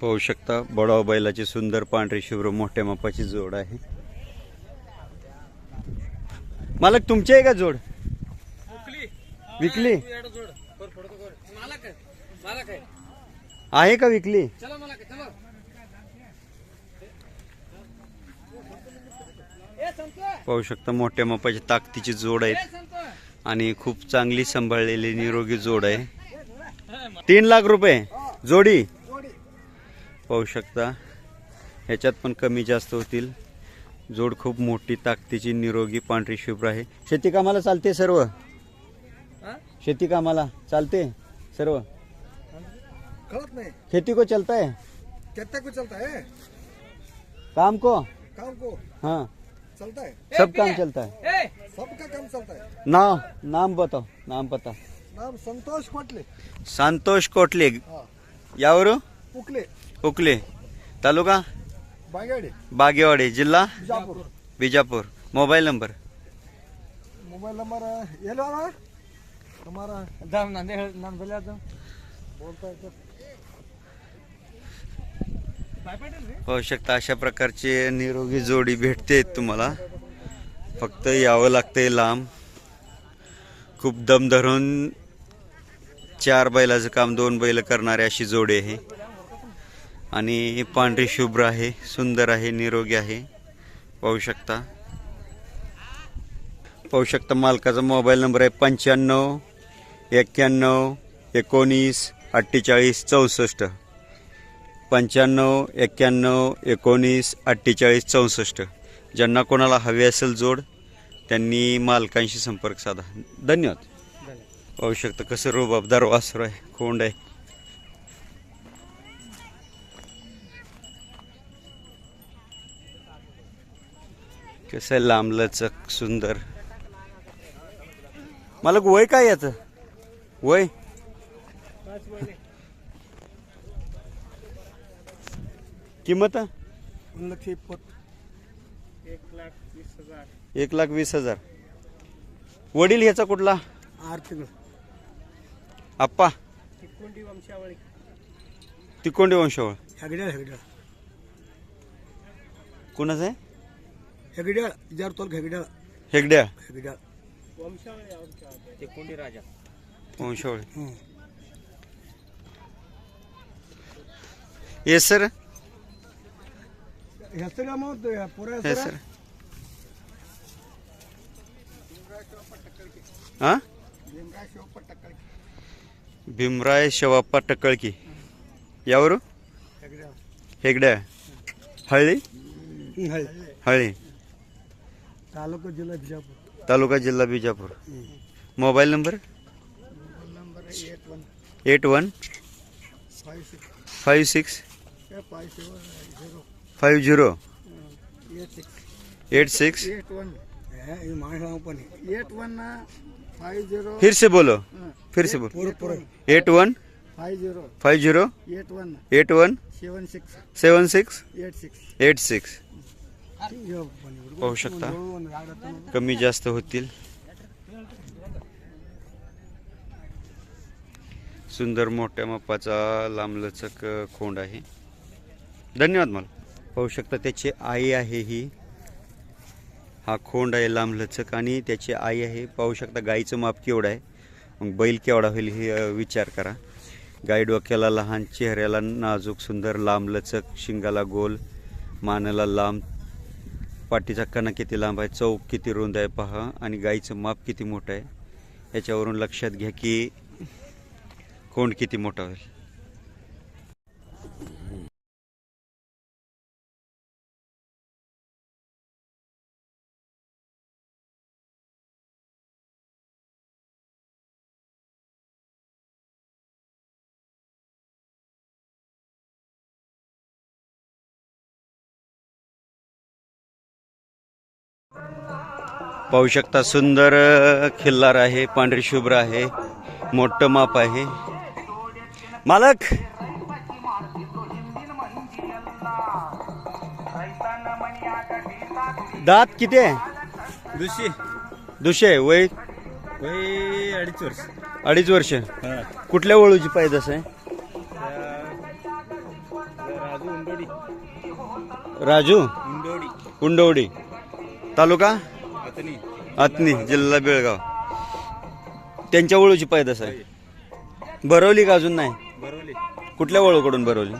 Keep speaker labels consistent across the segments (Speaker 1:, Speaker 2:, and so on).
Speaker 1: पाहू शकता बडाव बैलाची सुंदर पांढरी शुभ्र मोठ्या मापाची जोड आहे. मालक तुमची आहे का जोड? विकली? आहे. का विकली? पाहू शकता मोठ्या मापाची ताकदीची जोड आहे. आणि खूप चांगली सांभाळलेली निरोगी जोड आहे. तीन लाख रुपये. जोडी? पाहू शकता. ह्याच्यात पण कमी जास्त होतील. जोड खूप मोठी ताकदीची निरोगी पांढरी शुभ्र आहे. शेती कामाला चालते सर्व? शेती कामाला चालते सर्व?
Speaker 2: गलत नहीं.
Speaker 1: खेती को चलता है
Speaker 2: कितने को चलता है?
Speaker 1: काम को?
Speaker 2: काम को?
Speaker 1: हाँ.
Speaker 2: चलता है
Speaker 1: सब काम चलता है
Speaker 2: सबका काम चलता है
Speaker 1: नाव नाम बताओ नाम पता
Speaker 2: नाम संतोष कोटले.
Speaker 1: संतोष कोटले.
Speaker 2: हाँ.
Speaker 1: यावर?
Speaker 2: उकले
Speaker 1: उकले. तालुका?
Speaker 2: बागेवाडी.
Speaker 1: बागेवाडी. जिल्हा?
Speaker 2: Bijapur
Speaker 1: Bijapur mobile number?
Speaker 2: Mobile number ये लो ना?
Speaker 3: दाम
Speaker 2: बोलता है
Speaker 1: पाहू शकता. अशा प्रकारची निरोगी जोडी भेटते तुम्हाला. फक्त यावं लागतंय लांब. खूप दम धरून चार बैलाचं काम दोन बैल करणारी अशी जोडी आहे. आणि पांढरी शुभ्र आहे सुंदर आहे निरोगी आहे. पाहू शकता. पाहू शकता मालकाचा मोबाईल नंबर आहे पंच्याण्णव एक्क्याण्णव एकोणीस अठ्ठेचाळीस चौसष्ट. पंच्याण्णव एक्क्याण्णव एकोणीस अठ्ठेचाळीस चौसष्ट. ज्यांना कोणाला हवे असेल जोड त्यांनी मालकांशी संपर्क साधा. धन्यवाद. पाहू शकता कसं रोबाबदार वासरू आहे कोंड आहे. कसं आहे लांबलचक सुंदर. मला वय काय याचं? वय? किंमत?
Speaker 3: एक लाख वीस हजार.
Speaker 1: एक लाख वीस हजार वडील ह्याचा कुठला?
Speaker 2: आर्थिक.
Speaker 1: आप्पा.
Speaker 3: तिकोंडी वंशावळी.
Speaker 1: कुणाचं आहे?
Speaker 2: हेगड्याळ जार तोल हेगड्याळ
Speaker 1: हेगड्या
Speaker 2: हेगड्याळ
Speaker 3: वंशावळी आमच्या तिकोंडी राजा
Speaker 1: वंशावळ
Speaker 2: हं.
Speaker 1: येस सर
Speaker 2: ಹೆಸರು ಅಮೌಂಟ್ ಪೂರ
Speaker 1: येस
Speaker 2: ಹೆಸರು
Speaker 1: सर हां
Speaker 2: ಭೀಮರಾಯ ಶಿವಪ್ಪ ಟಕ್ಕಳಿ
Speaker 1: भीमराय शेवाप्पा टकळकी यावर
Speaker 2: ಹೆಗಡ್ಯಾಳ
Speaker 1: हेगड्या हळी
Speaker 2: ಹಳ್ಳಿ
Speaker 1: हळी
Speaker 2: ತಾಲೂಕು ಜಿಲ್ಲಾ ಬಿಜಾಪುರ
Speaker 1: तालुका जिल्हा Bijapur mobile number
Speaker 2: number eight one
Speaker 1: eight one
Speaker 2: five six
Speaker 1: five six
Speaker 2: five seven zero
Speaker 1: five zero
Speaker 2: eight six
Speaker 1: eight six
Speaker 2: eight one ಇದು ಮಾಡಿ ಪನಿ ಏಟ್ ಒನ್ ಫೈವ್ ಜೀರೋ
Speaker 1: फिर से बोलो फिर से बोलो
Speaker 2: ಪೂರ ಪೂರ
Speaker 1: eight one
Speaker 2: five zero
Speaker 1: five zero
Speaker 2: eight one
Speaker 1: eight one
Speaker 2: seven six
Speaker 1: seven six
Speaker 2: eight six
Speaker 1: eight six पाहू शकता. कमी जास्त होतील. सुंदर मोठ्या मापाचा लांबलचक खोंड आहे. धन्यवाद मला. पाहू शकता त्याची आई आहे ही. हा खोंड आहे लांबलचक आणि त्याची आई आहे. पाहू शकता गाईचं माप केवढं आहे. मग बैल केवढा होईल हे विचार करा. गाई डोक्याला लहान चेहऱ्याला नाजूक सुंदर लांबलचक शिंगाला गोल मानाला लांब पाठीचा कणा किती लांब आहे चौक किती रुंद आहे पहा. आणि गाईचं माप किती मोठं आहे याच्यावरून लक्षात घ्या की कोंड किती मोठा होईल. पाहू शकता सुंदर खिल्लार आहे पांढरी शुभ्र आहे मोठं माप आहे. मालक! दात किती आहे?
Speaker 3: दुसरी
Speaker 1: दुशे वय?
Speaker 3: वय अडीच वर्ष.
Speaker 1: अडीच वर्ष. कुठल्या वळूची पाहिजे आहे?
Speaker 3: राजू उंडोडी.
Speaker 1: राजू?
Speaker 3: उंडोडी.
Speaker 1: तालुका? आतनी जिल्हा बेळगाव. त्यांच्या वळूची पैदास आहे. भरवली का अजून नाही?
Speaker 3: बरोली
Speaker 1: कुठल्या वळूकडून भरवली?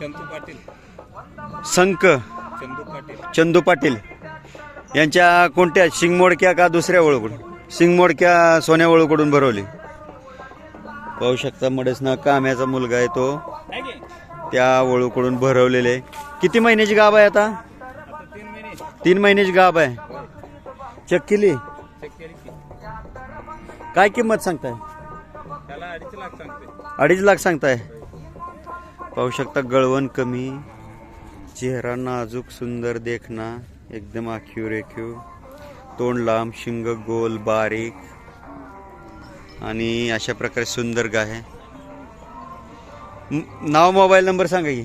Speaker 3: चंदू पाटील.
Speaker 1: संक.
Speaker 3: चंदू पाटील.
Speaker 1: चंदू पाटील. यांच्या कोणत्या? शिंगमोडक्या का दुसऱ्या वळूकडून शिंगमोडक्या सोन्या वळूकडून भरवली. पाहू शकता मडेसना काम्याचा मुलगा आहे तो. त्या वळूकडून भरवलेले. किती महिन्याची गाभ आहे आता
Speaker 3: तीन महिने.
Speaker 1: तीन महिन्याची गाभ आहे. चेक केली?
Speaker 3: चेक केली की.
Speaker 1: काय किंमत सांगताय?
Speaker 3: त्याला अडीच लाख सांगते
Speaker 1: अडीच लाख सांगताय. पाहू शकता गळवण कमी चेहरा नाजूक सुंदर देखना एकदम आखीव रेखीव तोंड लांब शिंग गोल बारीक. आणि अशा प्रकारे सुंदर गाय आहे. म- नाव मोबाईल नंबर सांगा की.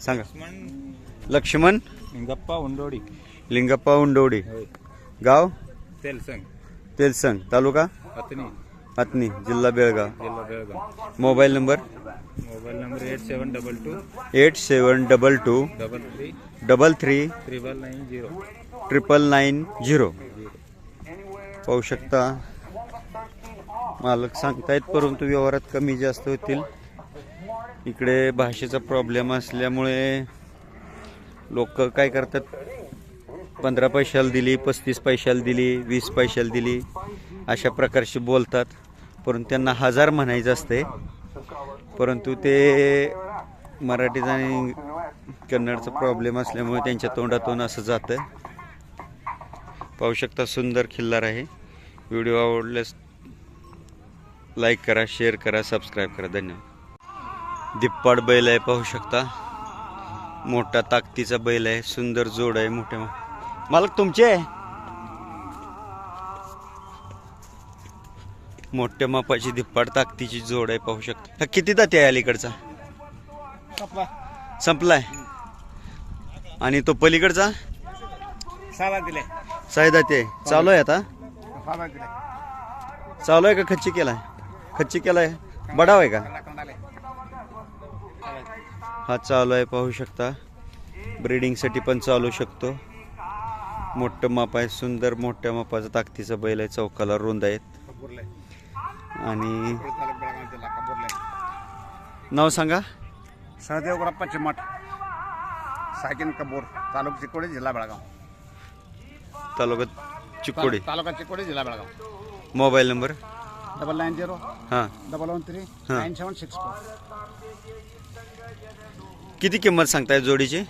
Speaker 1: सांगा.
Speaker 3: लक्ष्मण.
Speaker 1: लक्ष्मण?
Speaker 3: गप्पा उंडोडी
Speaker 1: लिंगप्पा उंडवडी गाव?
Speaker 3: तेल संग
Speaker 1: तेलसंग. तालुका?
Speaker 3: अतनी.
Speaker 1: अतनी जिल्हा बेळगाव.
Speaker 3: जिल्हा Belgaum.
Speaker 1: Mobile number?
Speaker 3: Mobile number eight seven double two.
Speaker 1: Eight seven double two.
Speaker 3: Double three.
Speaker 1: Double three.
Speaker 3: Triple nine zero.
Speaker 1: Triple nine zero. पाहू शकता. मालक सांगतायत परंतु व्यवहारात कमी जास्त होतील. इकडे भाषेचा प्रॉब्लेम असल्यामुळे लोक काय करतात? पंधरा पैशाला दिली पस्तीस पैशाला दिली वीस पैशाला दिली अशा प्रकारचे बोलतात. परंतु त्यांना हजार म्हणायचं असते परंतु ते मराठीचा आणि कन्नडचा प्रॉब्लेम असल्यामुळे त्यांच्या तोंडातून असं जातं. पाहू शकता सुंदर खिल्लार आहे. व्हिडिओ आवडल्यास लाईक करा शेअर करा सबस्क्राईब करा. धन्यवाद. दिप्पाड बैल आहे पाहू शकता. मोठा ताकदीचा बैल आहे सुंदर जोड आहे मोठ्या मालक तुमचे? आहे मोठ्या मापाची दिप्पाड ताकदीची जोड आहे पाहू शकता. हा किती दाते आहे अलीकडचा? संपलाय. आणि तो पलीकडचा?
Speaker 3: साला दिले
Speaker 1: सायदा ते चालू आहे आता? चालू आहे का खच्ची केलाय? खच्ची केलाय. बडाव आहे का? हा चालू आहे पाहू शकता. ब्रिडिंगसाठी पण चालू शकतो. मोठं माप आहे सुंदर मोठ्या मापाचा ताकदीचा बैल आहे चौकाला रुंद आहेत. आणि नाव सांगा.
Speaker 2: सहदेव गुरप्पा चिमट सायकिन कपूर तालुका चिकोडी जिल्हा बेळगाव.
Speaker 1: तालुका चिकोडी.
Speaker 2: तालुका चिकोडी जिल्हा Belgaum.
Speaker 1: Mobile number?
Speaker 2: Double nine zero
Speaker 1: हां.
Speaker 2: Double one
Speaker 1: three.
Speaker 2: Nine seven six four.
Speaker 1: किती किंमत सांगताय जोडीची?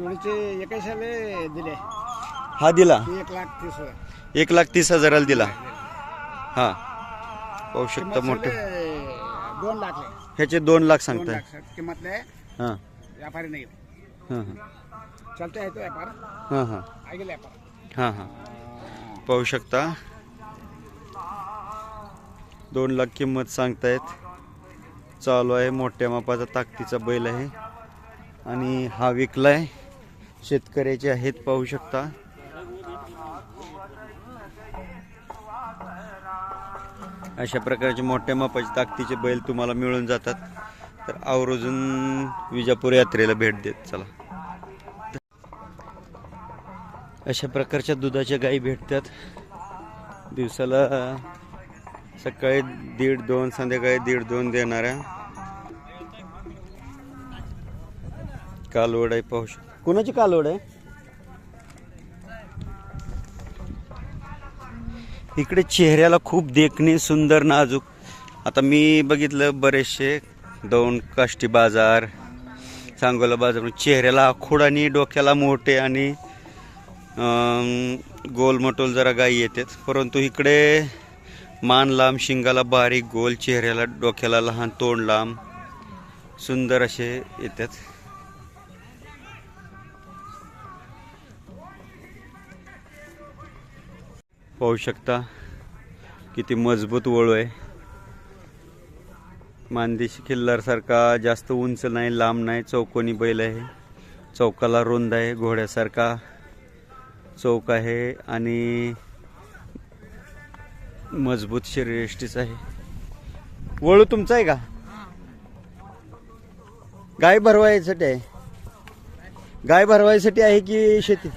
Speaker 2: जोडीचे एकाशाले दिले.
Speaker 1: हा दिला?
Speaker 2: एक लाख तीस हजार.
Speaker 1: एक लाख तीस हजाराला दिला. हा. पाहू शकता
Speaker 2: किंमत
Speaker 1: मोठे.
Speaker 2: दोन लाख.
Speaker 1: ह्याचे दोन लाख
Speaker 2: दोन
Speaker 1: सांगताय.
Speaker 2: लाख किंमतले
Speaker 1: हां.
Speaker 2: व्यापारी नाही.
Speaker 1: हां हां.
Speaker 2: चलते आहे तो व्यापार.
Speaker 1: हां हां.
Speaker 2: व्यापार.
Speaker 1: हां हां. पाहू शकता. दोन लाख किंमत सांगतायत. चालू आहे मोठ्या मापाचा ताकदीचा बैल आहे. आणि हा विकलाय. शेतकऱ्याचे आहेत पाहू शकता. अशा प्रकारचे मोठ्या मापाचे ताकदीचे बैल तुम्हाला मिळून जातात. तर आवर्जून विजापूर यात्रेला भेट देत चला. अशा प्रकारच्या दुधाच्या गायी भेटतात. दिवसाला सकाळी दीड दोन संध्याकाळी दीड दोन देणाऱ्या. कालवड आहे पाहू शकतो. कोणाची कालवड आहे? इकडे चेहऱ्याला खूप देखणे सुंदर नाजूक. आता मी बघितलं बरेचसे दोन काष्टी बाजार सांगोला बाजार. चेहऱ्याला आखूड आणि डोक्याला मोठे आणि गोलमटोल जरा गाई येतात. परंतु इकडे मान लांब शिंगाला बारीक गोल चेहऱ्याला डोक्याला लहान तोंड लांब सुंदर असे येतात. पाहू शकता किती मजबूत वळू आहे. मानदेशी किल्लारसारखा जास्त उंच नाही लांब नाही चौकोनी बैल आहे. चौकाला रुंद आहे घोड्यासारखा चौक आहे आणि मजबूत शरीरयष्टीच आहे. वळू तुमचा आहे का? गाय भरवायसाठी आहे. गाय भरवायसाठी आहे की शेती?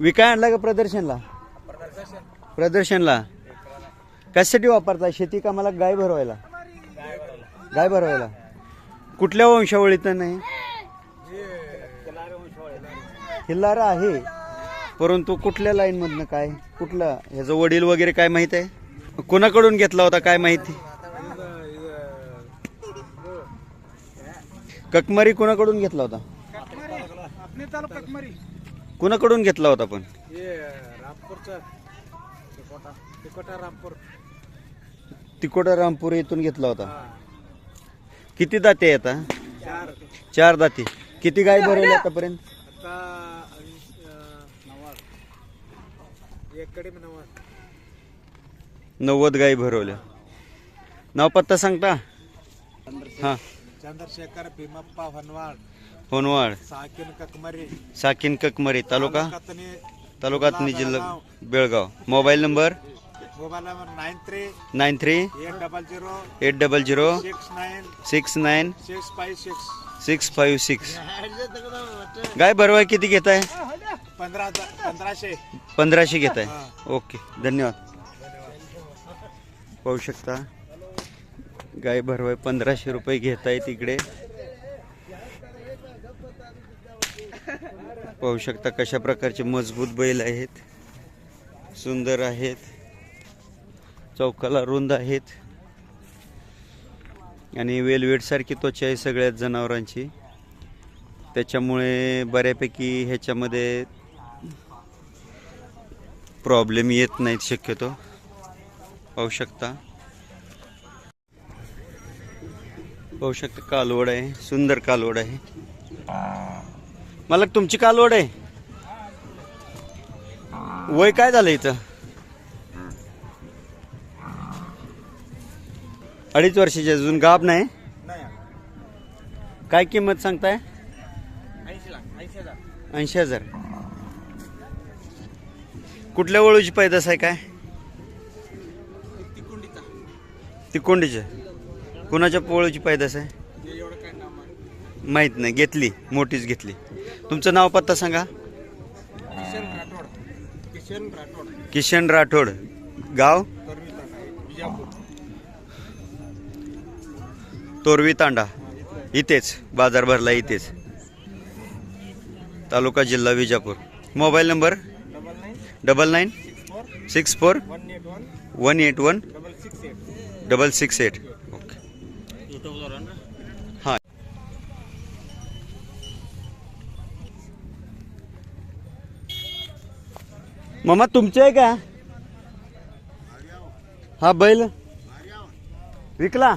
Speaker 1: विकाय आणला का प्रदर्शनला? प्रदर्शनला. कशासाठी वापरता शेती कामाला गाय भरवायला? गाय भरवायला. कुठल्या वंशावळीत नाही हिल्लारा आहे. परंतु कुठल्या लाईन मधनं काय? कुठला? ह्याचं वडील वगैरे काय माहीत आहे? कोणाकडून घेतला होता? काय माहिती? ककमारी कोणाकडून घेतला होता? कोणाकडून घेतला होता पण?
Speaker 3: हे रामपूरचा. तिकोटा तिकोटा रामपूर.
Speaker 1: तिकोटा रामपूर येथून घेतला होता. किती दाते आता?
Speaker 3: चार.
Speaker 1: चार दाते. किती गाय भरवली आतापर्यंत?
Speaker 3: आता
Speaker 1: नव्वद. गाय भरवल्या. नाव पत्ता सांगता? हा.
Speaker 3: चंद्रशेखर भीमप्पा हनवाड
Speaker 1: होनवाड
Speaker 3: साकिन ककमरी.
Speaker 1: साकिन ककमरी तालुका?
Speaker 3: कतनी
Speaker 1: तालुका अथनी जिल्हा Belgaum. Mobile number?
Speaker 3: Mobile number nine three.
Speaker 1: Nine three?
Speaker 3: Eight double zero.
Speaker 1: Eight double zero?
Speaker 3: Six nine.
Speaker 1: Six nine?
Speaker 3: Six five six.
Speaker 1: Six five six. गाय भरवाय किती घेत आहे
Speaker 3: पंधरा पंधराशे.
Speaker 1: पंधराशे घेत आहे ओके धन्यवाद. पाहू शकता. गाय भरवाय पंधराशे रुपये घेत आहे तिकडे पाहू शकता कशा प्रकारचे मजबूत बैल आहेत. सुंदर आहेत. चौकाला रुंद आहेत. आणि वेलवेटसारखी त्वचा आहे सगळ्याच जनावरांची. त्याच्यामुळे बऱ्यापैकी ह्याच्यामध्ये प्रॉब्लेम येत नाहीत शक्यतो. पाहू शकता. पाहू शकता कालवड आहे. सुंदर कालवड आहे. मला तुमची कालवड आहे? वय काय झालं इथं? अडीच वर्षाची अजून गाब नाही? काय किंमत सांगताय? ऐंशी हजार. कुठल्या वळूची पैदास आहे काय? तिकोंडीच्या कुणाच्या पोळूची पैदास आहे? माहीत नाही घेतली मोठीच घेतली. तुमचं नाव पत्ता सांगा.
Speaker 3: किशन राठोड. किशन राठोड.
Speaker 1: किशन राठोड. गाव? तोरवी तांडा. इथेच बाजार भरला इथेच. तालुका जिल्हा Vijapur.
Speaker 3: Mobile
Speaker 1: number? Double
Speaker 3: nine. Six four.
Speaker 1: One eight one.
Speaker 3: Double six eight
Speaker 1: double six eight okay हां मामा तुमचे आहे का? हा बैल? विकला?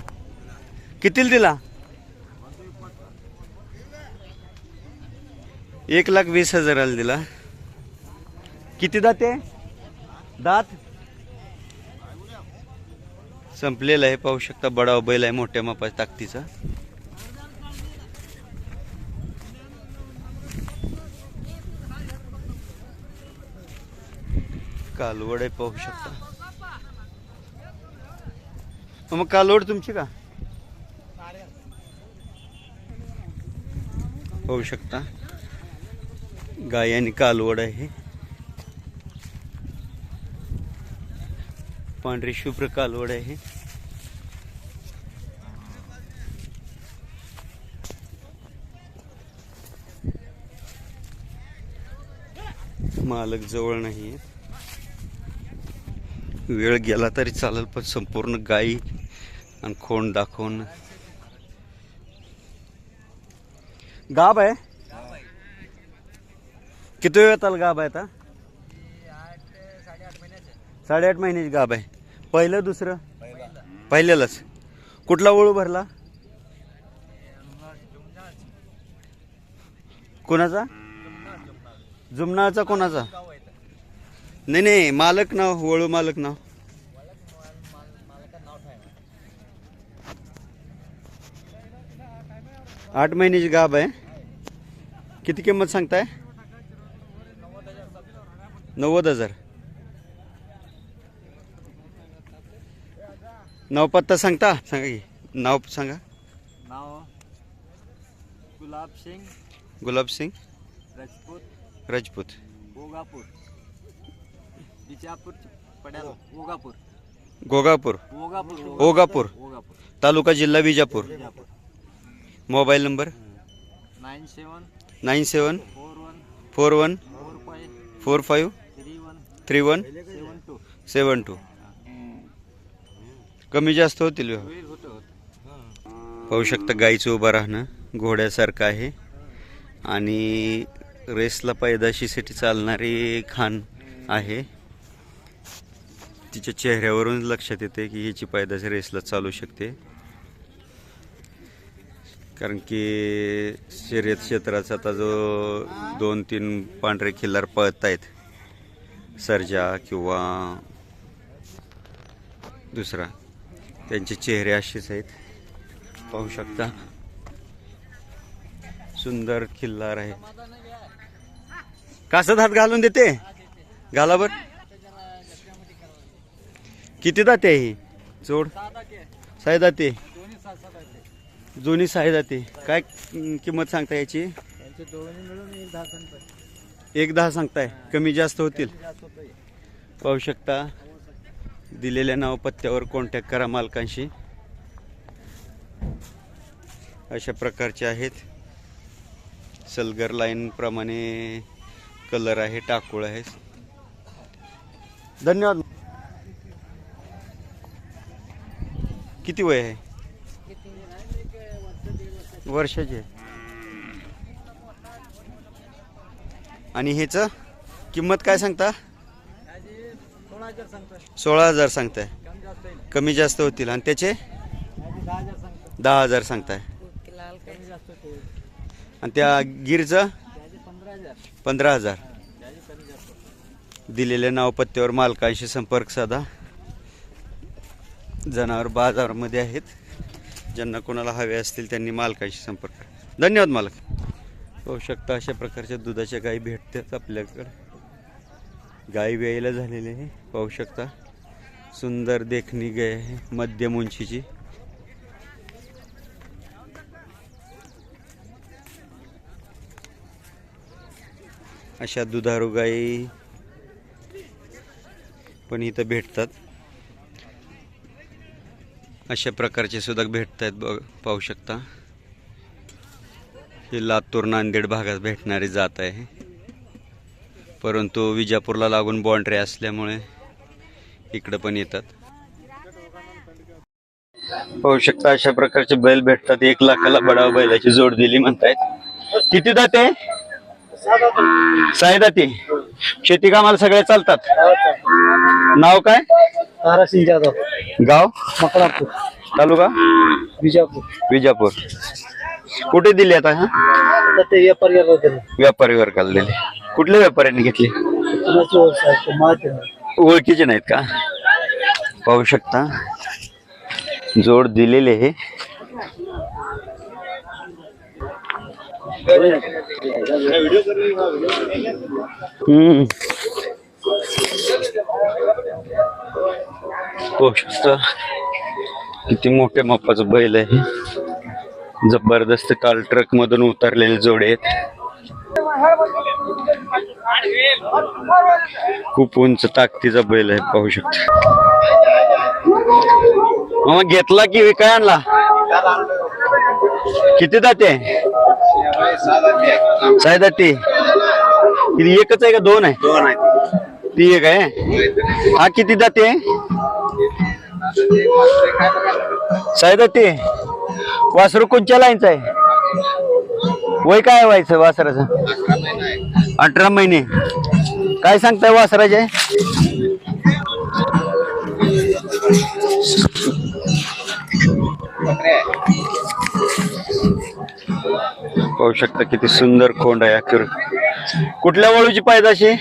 Speaker 1: कितीला दिला? एक लाख वीस हजाराला दिला. किती दात आहे? दात? संपलेला आहे पाहू शकता बडाव बैल आहे मोठ्या मापाच्या ताकदीचा. कालवड आहे पाहू शकता. मग कालवड तुमची का? पाहू शकता. गाय आणि कालवड आहे. पांढरी शुभ्र कालवड आहे. मालक जवळ नाही वेळ गेला तरी चालेल पण संपूर्ण गाई आणि खोंड दाखवून. गाब आहे? किती वेळ आला गाब आहे आता? साडेआठ महिन्याची गाब आहे. पहिलं दुसरं? पहिल्यालाच. कुठला ओळू भरला? कोणाचा? जुमनाळचा कोणाचा? नाही नाही मालक नाव वळू मालक नाव. आठ महिन्याची गाब आहे. किती किंमत सांगताय? नव्वद हजार. नाव पत्ता सांगता? सांगा की. नाव सांगा.
Speaker 4: नाव गुलाब सिंग
Speaker 1: गुलाब सिंग.
Speaker 4: राजपूत.
Speaker 1: राजपूत.
Speaker 4: ओगापूर बिजापूर पड्याल ओगापूर.
Speaker 1: गोगापूर.
Speaker 4: ओगापूर
Speaker 1: ओगापूर.
Speaker 4: ओगापूर.
Speaker 1: तालुका जिल्हा Vijapur.
Speaker 4: Bijapur
Speaker 1: mobile number?
Speaker 4: Nine seven
Speaker 1: nine seven
Speaker 4: four one
Speaker 1: four one
Speaker 4: four five
Speaker 1: four five
Speaker 4: three one
Speaker 1: three one
Speaker 4: seven two.
Speaker 1: Seven two. कमी जास्त होतील व्यवहार.
Speaker 4: होईल होतं होतं.
Speaker 1: पाहू शकता गाईचं उभं राहणं घोड्यासारखं आहे. आणि रेसला पैदाशीसाठी चालणारी खान आहे. तिच्या चेहऱ्यावरून लक्षात येते की हिची पायदास रेसला चालू शकते. कारण की शर्यत क्षेत्राचा आता जो दोन तीन पांढरे खिल्लार पळत आहेत सर्जा किंवा दुसरा त्यांचे चेहरे असेच आहेत. पाहू शकता. सुंदर खिल्लार आहे कासत हात घालून देते. घाला बरं. किती दाते आहे ही? जोड. साय दाते. जुनी साय दाते. काय किंमत सांगता याची?
Speaker 4: एक दहा
Speaker 1: सांगताय. कमी जास्त होतील. पाहू शकता. दिलेल्या नाव पत्त्यावर कॉन्टॅक्ट करा मालकांशी. अशा प्रकारचे आहेत. सलगर लाईन प्रमाणे कलर आहे टाकूळ आहे. धन्यवाद. किती वय आहे? वर्षाचे आणि ह्याचं किंमत काय सांगता?
Speaker 4: सोळा हजार
Speaker 1: सांगताय.
Speaker 4: कमी जास्त
Speaker 1: होतील. आणि त्याचे?
Speaker 4: दहा हजार
Speaker 1: सांगताय. आणि त्या गिरचं?
Speaker 4: पंधरा हजार.
Speaker 1: दिलेल्या नाव पत्त्यावर मालकांशी संपर्क साधा. जनावर बाजारमध्ये आहेत. ज्यांना कोणाला हवे असतील त्यांनी मालकाशी संपर्क धन्यवाद मालक. पाहू शकता अशा प्रकारच्या दुधाच्या गायी भेटतात आपल्याकडे. गायी वेळेला झालेली आहे. पाहू शकता. सुंदर देखणी गाय आहे. मध्यम उंचीची. अशा दुधारू गायी पण इथं भेटतात. अशा प्रकारचे सुद्धा भेटत आहेत बघ पाहू शकता. ही लातूर नांदेड भागात भेटणारी जात आहे. परंतु विजापूरला लागून बॉन्ड्री असल्यामुळे इकडं पण येतात. पाहू शकता अशा प्रकारचे बैल भेटतात. एक लाखाला बडाव बैलाची जोड दिली म्हणतायत. किती दाते? साय दाते. शेती कामाला सगळे चालतात. नाव काय?
Speaker 4: तारासिंग जाधव.
Speaker 1: गाव?
Speaker 4: मकरापूर.
Speaker 1: तालुका?
Speaker 4: विजापूर.
Speaker 1: विजापूर. कुठे दिले आता हा?
Speaker 4: आता ते व्यापारी होते
Speaker 1: व्यापारी वर्गाला दिले. कुठल्या व्यापाऱ्यांनी घेतले?
Speaker 4: कुणाचे व्यवसाय माहिती नाही.
Speaker 1: ओळखीचे नाहीत का? पाहू शकता. जोड दिलेले हे. हम्म. पाहू शकता किती मोठ्या मापाचं बैल आहे. जबरदस्त काल ट्रक मधून उतरलेले जोडे आहेत. खूप उंच ताकदीचा बैल आहे पाहू शकता. मग घेतला की विकाय आणला? किती दाते? साय दाते. एकच आहे का दोन आहे. ती एक आहे. हा किती दाते? साहेब ते वासरू कोणच्या लाईनचं आहे? वय काय व्हायचं वासराचं? अठरा महिने. काय सांगताय वासराचे? पाहू शकता किती सुंदर खोंड आहे अखेर कुठल्या वळूची पायदाशी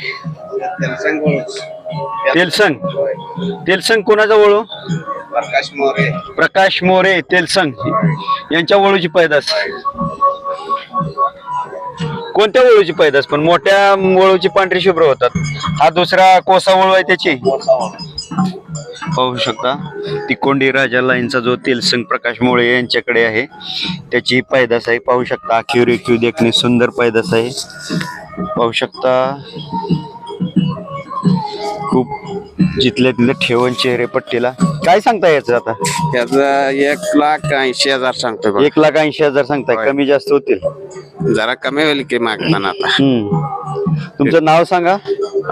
Speaker 1: तेलसंग. तेलसंग कोणाचा वळू
Speaker 2: प्रकाश मोरे.
Speaker 1: प्रकाश मोरे तेलसंग. यांच्या वळूची पैदास. कोणत्या वळूची पैदास? पण मोठ्या वळूची पांढरी शुभ्र होतात. हा दुसरा कोसा वळू आहे त्याची. पाहू शकता. तिकोंडी राजा लाईनचा जो तेलसंग प्रकाश मोळे यांच्याकडे आहे त्याची पैदास आहे. पाहू शकता. आखीव रेखीव देखणे सुंदर पैदास आहे. पाहू शकता. खूप जिथल्या तिथल्या ठेवण चेहरे पट्टीला. काय सांगता याचं आता?
Speaker 5: याचा एक लाख ऐंशी हजार सांगतोय बघ.
Speaker 1: एक लाख ऐंशी हजार सांगताय.
Speaker 5: होय.
Speaker 1: कमी जास्त होतील.
Speaker 5: जरा कमी होईल की मागताना आता.
Speaker 1: हम्म. तुमचं नाव सांगा.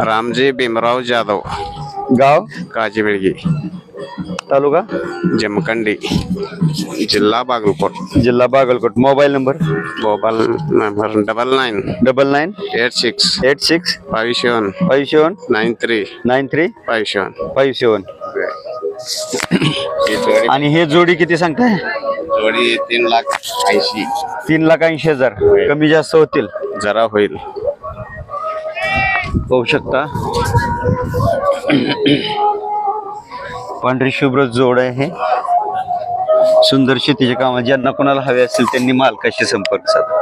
Speaker 5: रामजी भीमराव जाधव.
Speaker 1: गाव?
Speaker 5: काजी बेळगी
Speaker 1: तालुका?
Speaker 5: जमखंडी जिल्हा बागलकोट.
Speaker 1: जिल्हा Bagalkot.
Speaker 5: Mobile number? Mobile number
Speaker 1: double nine.
Speaker 5: Double nine?
Speaker 1: Eight six.
Speaker 5: Eight six?
Speaker 1: Five seven.
Speaker 5: Five seven?
Speaker 1: Nine three.
Speaker 5: Nine three?
Speaker 1: Five seven.
Speaker 5: Five seven.
Speaker 1: आणि हे जोडी किती सांगताय?
Speaker 5: जोडी तीन लाख ऐंशी.
Speaker 1: तीन लाख ऐंशी हजार. कमी जास्त होतील.
Speaker 5: जरा होईल.
Speaker 1: पाहू शकता. पांढरी शुभ्र जोड आहे. सुंदर शेतीचे काम ज्यांना कोणाला हवे असेल त्यांनी मालकाशी संपर्क साधा.